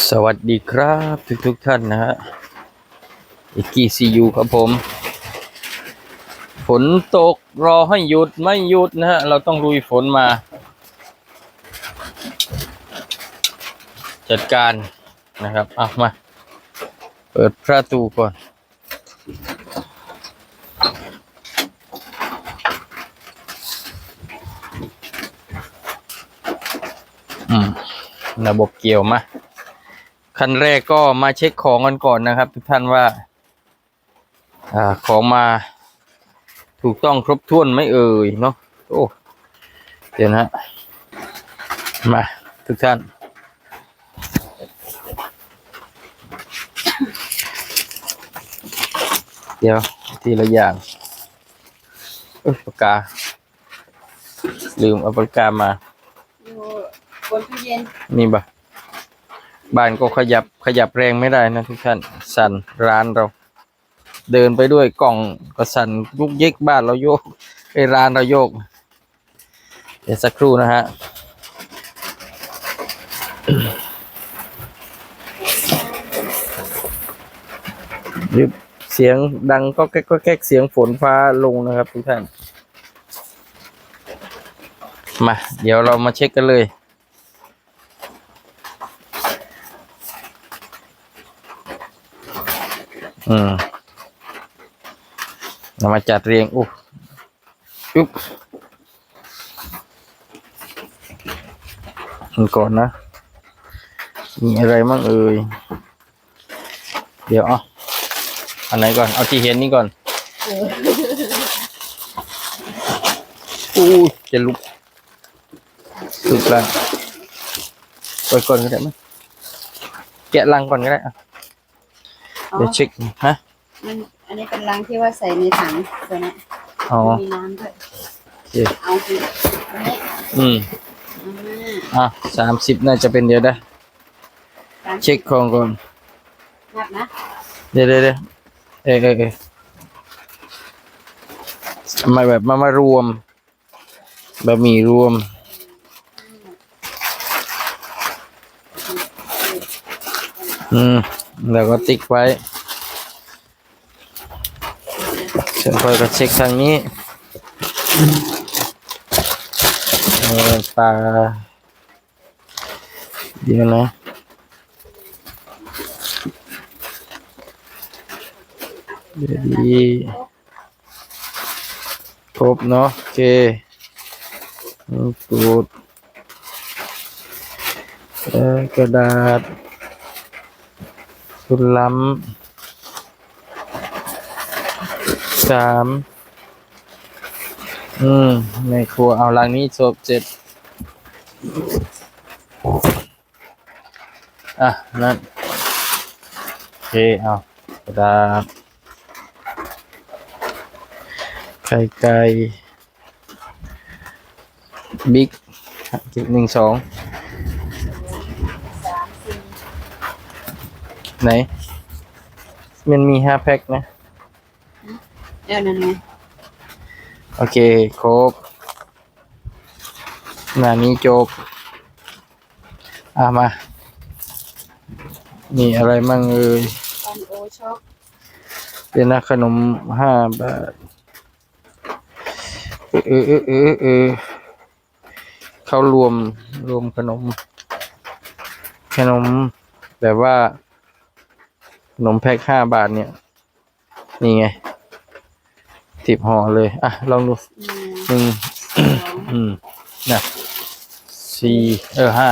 สวัสดีครับทุกทุกท่านนะฮะอิกี้ซียูครับผม ฝนตกรอให้หยุดไม่หยุดนะฮะ เราต้องลุยฝนมา จัดการนะครับเอะมา เปิดประตูก่อนอืมระบบเกี่ยวมา ขั้นแรกก็มาเช็คของกันก่อนนะครับ ทุกท่านว่าอ่าของมาถูกต้องครบถ้วนไหม่เอ่ยเนาะโอ้เดี๋ยวนะฮะมาทุกท่าน เดี๋ยวทีละอย่างเอ้ยปากกา ลืมเอาปากกามา อยู่บนตู้เย็นนี่บะ บ้านก็ขยับขยับแรงไม่ได้นะทุกท่านสั่นร้านเรา เดินไปด้วยกล่องก็สั่นยุกยิกบ้านเราโยกไอร้านเราโยก เดี๋ยวสักครู่นะฮะยึบเสียงดังก็แก๊กก็แก๊กเสียงฝนฟ้าลงนะครับทุกท่าน มา เดี๋ยวเรามาเช็คกันเลย อืมเรามาจัดเรียงอุ๊บอุ๊บมันก่อนนะ มีอะไรมั่งเอ่ย เดี๋ยวเอาอันไหนก่อน เอาที่เห็นนี่ก่อนอู้จะลุกลุกลังไปก่อนก็ได้มั้ยแกะลังก่อนก็ได้อะ เดี๋ยวเช็คฮะมันอันนี้เป็นรังที่ว่าใส่ในถังตัวเนี้ยอ๋อมีน้ำด้วยโอเคเอาสิอันนี้อืมอ่าอะสามสิบน่าจะเป็นเดี๋ยวได้สามเช็คของก่อนนับนะเดี๋ยวเดี๋ยวเดี๋ยวเออเออเออทำไมแบบมามารวมแบบมีรวมอืมแล้วก็ติ๊กไว้ เสร็จพอก็เช็คทางนี้เออปลาเดี๋ยวนะเดี๋ยวดีครบเนาะโอเคกูดกระดาษสุดล้ำ สามอืมในครัวเอาลังนี้จบเจ็ดอะ นั่น โอเค เอากระดาษไข่ไก่บิ๊กจุดหนึ่งสองไหน มันมีห้าแพ็คนะ เดี๋ยวนั่นไงโอเค ครบงานนี้จบ อะมามีอะไรมั่งเอ่ยคอนโอช็อกเป็นนะขนมห้าบาทเออเออเออเออเออเขารวมรวมขนม ขนมแบบว่า ขนมแพ็คห้าบาทเนี่ย นี่ไง สิบห่อเลย อะ ลองดูอืมหนึ่งสองอืมนะสี่เออห้า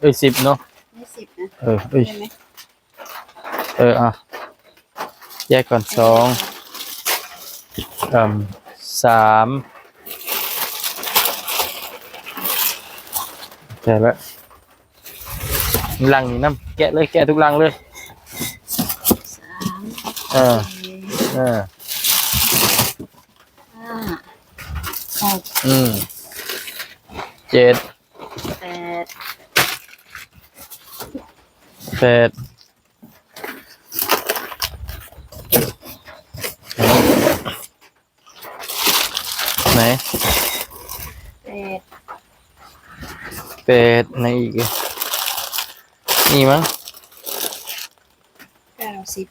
เอ้ยสิบเนาะนี่สิบนะเออเอ้ยใช่ไหมเอออะแยกก่อนสองอืมสามแกะแล้วลังนี่น้ำแกะเลยแกะทุกลังเลยสามเออสี่เออ ห้าหกอืมเจ็ดแปดแปดไหนแปดแปดในอีก นี่มั้งสิบ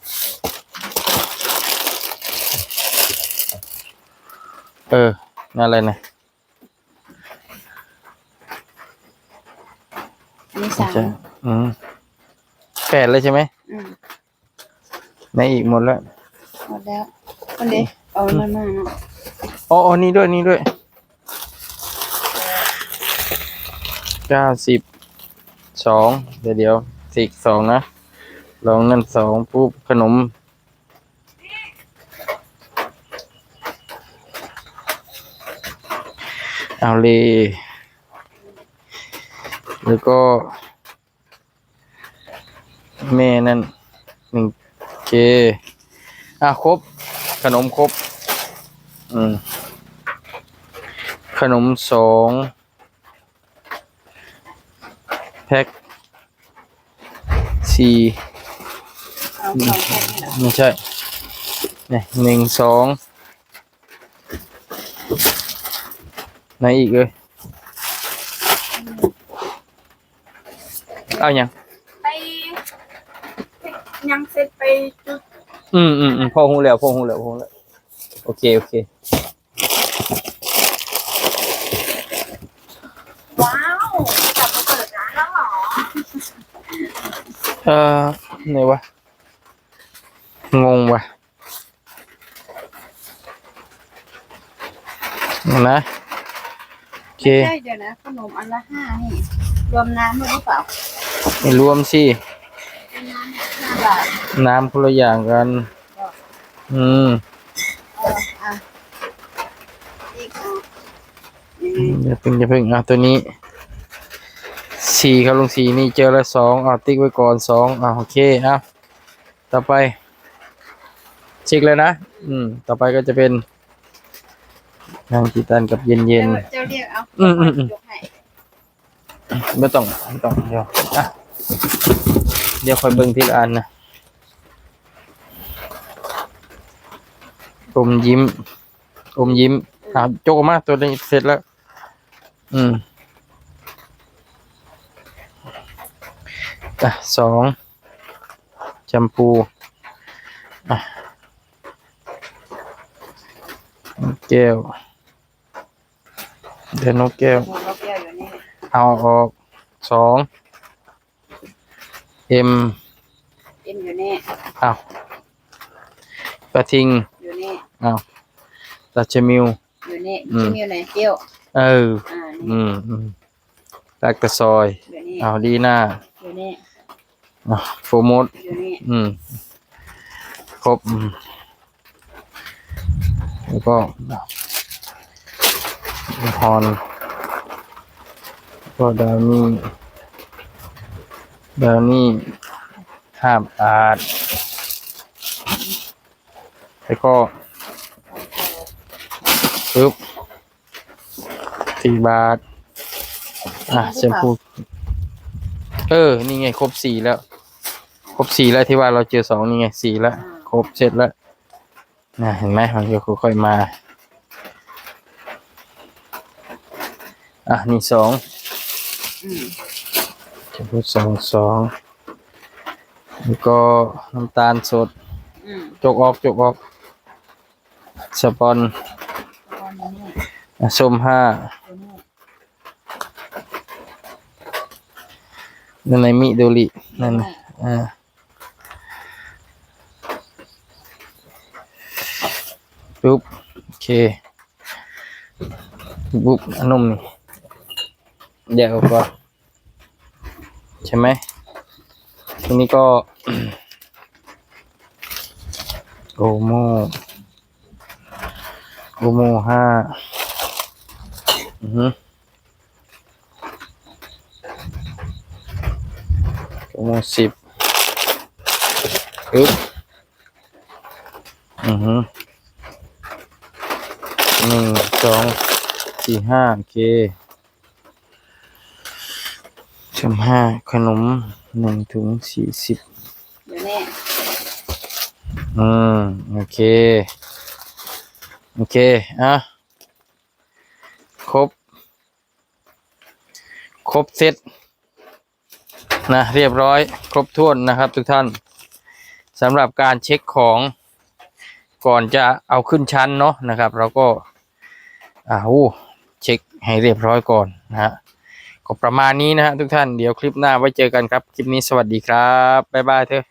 เออนั่นอะไรนะอันนี้สามใช่อืมแปดเลยใช่ไหมอืมในอีกหมดแล้วหมดแล้วคนเดียวเอามันมาเนาะอ๋ออ๋อนี่ด้วยนี่ด้วยเก้าสิบสองเดี๋ยวเดี๋ยวสิกสองนะลองนั่นสองปุ๊บขนม เอาเลยแล้วก็แม่นั่นหนึ่งเคอะครบ ขนมครบ อืม ขนมสองแพ็คสี่เอาสองแพ็คนี่เหรอไม่ใช่เนี่ยหนึ่งสอง ไหนอีกเลยเอาอย่างไปยังเสร็จไปจุด อืมอืมอืมพ่อหูแล้วพ่อหูแล้วพ่อหูแล้วโอเคโอเค ว้าวกลับมาเปิดร้านแล้วเหรอเอ่อไหนวะงงวะนะโอ เค ใช่เดี๋ยวนะขนมอันละห้านี่รวมน้ำด้วยหรือเปล่าไม่รวมสิห้าบาทน้ำคนละอย่างกัน อืมเอออะอีกอะอืมอย่าเพิ่งอย่าเพิ่งอะตัวนี้สี่ครับลุงสี่นี่เจอแล้วสองอะติ๊กไว้ก่อนสองอะโอเคอะต่อไปเช็คเลยนะ อืม ต่อไปก็จะเป็น นางกีตันกับเย็นเย็นเจ้าเจ้าเรียกเอาอืมอืมอืม ยกให้ๆไม่ต้องไม่ต้องเดี๋ยวอะเดี๋ยวคอยเบิ่งทีละอันนะอมยิ้มอมยิ้มอะโจกออกมาตัวนี้เสร็จแล้ว อืมอะสองแชมพูอะ แก้วเดี๋ยวนกแก้วหมูเราแก้วอยู่นี่เอาออกสองเอ็มเอ็มอยู่นี่เอากระทิงอยู่นี่เอาราชมิว อยู่นี่อืมที่มีอยู่ไหนเกี้ยวเออ อ่านี่อืมอืมลากกระซอย อยู่นี่เอาดีหน้าอยู่นี่เอาโฟร์โมดอยู่นี่อืม ครบอืม แล้วก็ฮอนก็ดาวนี่ดาวนี่ห้ามอาดแล้วก็ปึ๊บสี่บาท อะแชมพูเออ นี่ไง ครบสี่แล้ว ครบสี่แล้วที่ว่าเราเจอสองนี่ไงสี่แล้ว ครบเสร็จแล้ว นะเห็นไหมมันก็ค่อยๆมาอะนี่สองอืมจะพูดสองสองแล้วก็น้ำตาลสดอืมจกออกจกออกสปอนตอนนี้อะส้มห้าอยู่นี่นั่นในมิโดรินั่นน่ะอ่า ปุ๊บโอเคปุ๊บอันนมนี่เดี๋ยวก่อนใช่ไหมทีนี้ก็โอโมโอโมห้าอือฮึโอโมสิบปึ๊บอือฮึ หนึ่งสองสี่ห้าเคสามห้าขนมหนึ่งถุงสี่สิบอยู่นี่อืมโอเค โอเค อะ ครบ ครบเซตนะเรียบร้อย ครบถ้วนนะครับทุกท่านสำหรับการเช็คของก่อนจะเอาขึ้นชั้นเนาะนะครับ เราก็ อ่าหูเช็คให้เรียบร้อยก่อนนะฮะก็ประมาณนี้นะฮะทุกท่านเดี๋ยวคลิปหน้าไว้เจอกันครับ คลิปนี้สวัสดีครับ บ๊ายบายเถอะ